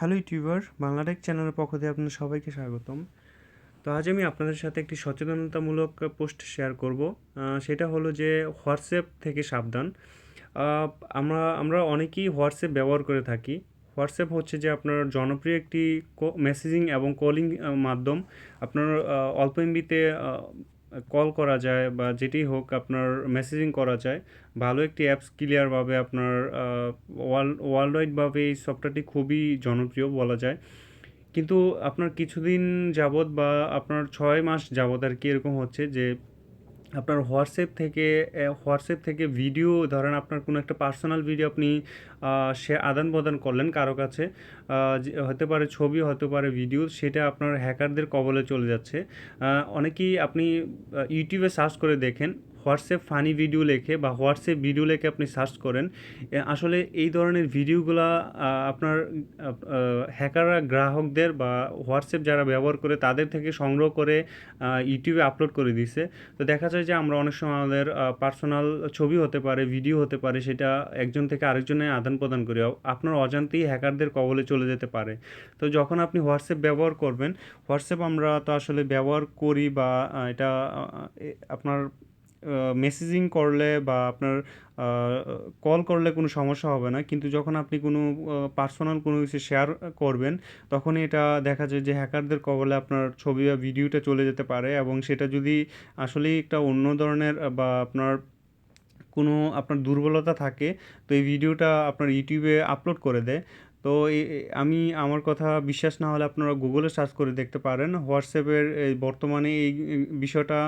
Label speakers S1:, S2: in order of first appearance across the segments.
S1: Hello YouTuber Bangla Tech চ্যানেলের পক্ষ থেকে আপনাদের সবাইকে স্বাগতম। তো আজ আমি আপনাদের সাথে একটি সচেতনতামূলক পোস্ট শেয়ার করব। সেটা হলো যে হোয়াটসঅ্যাপ থেকে সাবধান। আমরা আমরা অনেকেই হোয়াটসঅ্যাপ ব্যবহার করে থাকি। হোয়াটসঅ্যাপ হচ্ছে যে আপনার জনপ্রিয় একটি মেসেজিং এবং কলিং মাধ্যম। আপনার অল্প এমবিতে কল করা যায় বা যেটি হোক আপনার মেসেজিং করা যায়, ভালো একটি অ্যাপস ক্লিয়ারভাবে আপনার ওয়ার্ল্ড ওয়ার্ল্ড ওয়াইডভাবে এই সফটওয়্যারটি খুবই জনপ্রিয় বলা যায়। কিন্তু আপনার কিছুদিন যাবৎ বা আপনার ছয় মাস যাবৎ আর কি এরকম হচ্ছে যে আপনার হোয়াটসঅ্যাপ থেকে হোয়াটসঅ্যাপ থেকে ভিডিও ধরেন আপনার কোনো একটা পার্সোনাল ভিডিও আপনি সে আদান প্রদান করলেন কারও কাছে হতে পারে ছবি, হতে পারে ভিডিও সেটা আপনার হ্যাকারদের কবলে চলে যাচ্ছে। অনেকেই আপনি ইউটিউবে সার্চ করে দেখেন হোয়াটসঅ্যাপ ফানি ভিডিও লেখে বা হোয়াটসঅ্যাপ ভিডিও লেখে আপনি সার্চ করেন আসলে এই ধরনের ভিডিওগুলা আপনার হ্যাকাররা, গ্রাহকদের বা হোয়াটসঅ্যাপ যারা ব্যবহার করে তাদের থেকে সংগ্রহ করে ইউটিউবে আপলোড করে দিছে। তো দেখা যায় যে আমরা অনেক সময় আমাদের পার্সোনাল ছবি হতে পারে, ভিডিও হতে পারে, সেটা একজন থেকে আরেকজনে আদান প্রদান করি। আপনার অজান্তেই হ্যাকারদের কবলে চলে যেতে পারে। তো যখন আপনি হোয়াটসঅ্যাপ ব্যবহার করবেন, হোয়াটসঅ্যাপ আমরা তো আসলে ব্যবহার করি বা এটা আপনার মেসেজিং করলে বা আপনার কল করলে কোনো সমস্যা হবে না। কিন্তু যখন আপনি কোনো পার্সোনাল কোনো কিছু শেয়ার করবেন তখন এটা দেখা যায় যে হ্যাকারদের কবলে আপনার ছবি বা ভিডিওটা চলে যেতে পারে এবং সেটা যদি আসলেই একটা অন্য ধরনের বা আপনার কোনো, আপনার দুর্বলতা থাকে, তো এই ভিডিওটা আপনার ইউটিউবে আপলোড করে দেয়। তো আমি, আমার কথা বিশ্বাস না হলে আপনারা গুগলে সার্চ করে দেখতে পারেন। হোয়াটসঅ্যাপের বর্তমানে এই বিষয়টা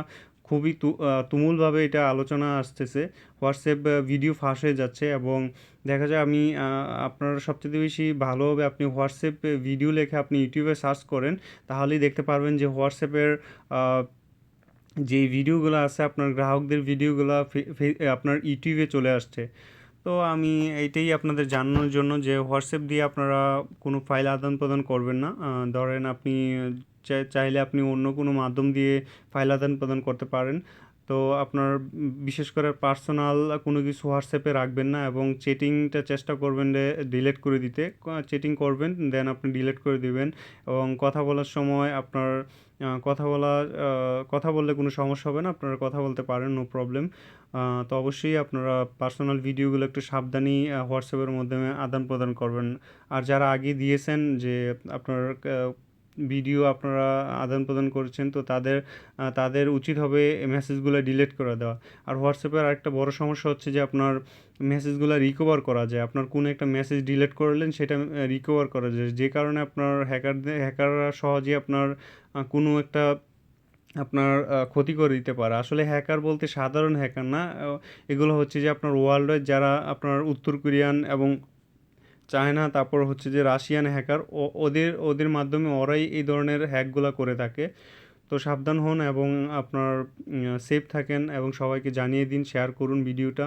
S1: খুবই তুমুলভাবে এটা আলোচনা আসতেছে। হোয়াটসঅ্যাপ ভিডিও ফাঁস হয়ে যাচ্ছে এবং দেখা যায় আমি আপনার সবচেয়ে বেশি ভালো হবে আপনি হোয়াটসঅ্যাপ ভিডিও লেখে আপনি ইউটিউবে সার্চ করেন, তাহলেই দেখতে পারবেন যে হোয়াটসঅ্যাপের যে ভিডিওগুলো আছে আপনার গ্রাহকদের ভিডিওগুলো আপনার ইউটিউবে চলে আসছে। তো আমি এইটাই আপনাদের জানানোর জন্য যে হোয়াটসঅ্যাপ দিয়ে আপনারা কোনো ফাইল আদান প্রদান করবেন না। ধরেন আপনি চাই- চাইলে আপনি অন্য কোনো মাধ্যম দিয়ে ফাইল আদান প্রদান করতে পারেন। তো আপনার বিশেষ করে পার্সোনাল কোনো কিছু হোয়াটসঅ্যাপে রাখবেন না এবং চেটিংটা চেষ্টা করবেন ডিলিট করে দিতে। চেটিং করবেন, দেন আপনি ডিলেট করে দিবেন এবং কথা বলার সময় আপনার কথা বলা কথা বললে কোনো সমস্যা হবে না, আপনারা কথা বলতে পারেন নো প্রবলেম তো অবশ্যই আপনারা পার্সোনাল ভিডিওগুলো একটু সাবধানী হোয়াটসঅ্যাপের মাধ্যমে আদান প্রদান করবেন। আর যারা আগে দিয়েছেন যে আপনার ভিডিও আপনারা আদান প্রদান করছেন, তো তাদের তাদের উচিত হবে মেসেজগুলো ডিলিট করে দেওয়া। আর হোয়াটসঅ্যাপের আরেকটা বড় সমস্যা হচ্ছে যে আপনার মেসেজগুলো রিকভার করা যায়। আপনার কোনো একটা মেসেজ ডিলিট করলেন, সেটা রিকভার করা যায়। যে কারণে আপনার হ্যাকারদের হ্যাকাররা সহজেই আপনার কোনো একটা আপনার ক্ষতি করে দিতে পারে। আসলে হ্যাকার বলতে সাধারণ হ্যাকার না এগুলো হচ্ছে যে আপনার ওয়ার্ল্ডে যারা আপনার উত্তর কোরিয়ান এবং চায়না, তারপর হচ্ছে যে রাশিয়ান হ্যাকার, ও ওদের ওদের মাধ্যমে ওরাই এই ধরনের হ্যাকগুলো করে থাকে। তো সাবধান হন এবং আপনার সেফ থাকেন এবং সবাইকে জানিয়ে দিন শেয়ার করুন ভিডিওটা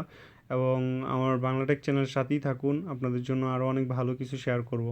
S1: এবং আমার বাংলাটেক চ্যানেলের সাথেই থাকুন। আপনাদের জন্য আরও অনেক ভালো কিছু শেয়ার করব।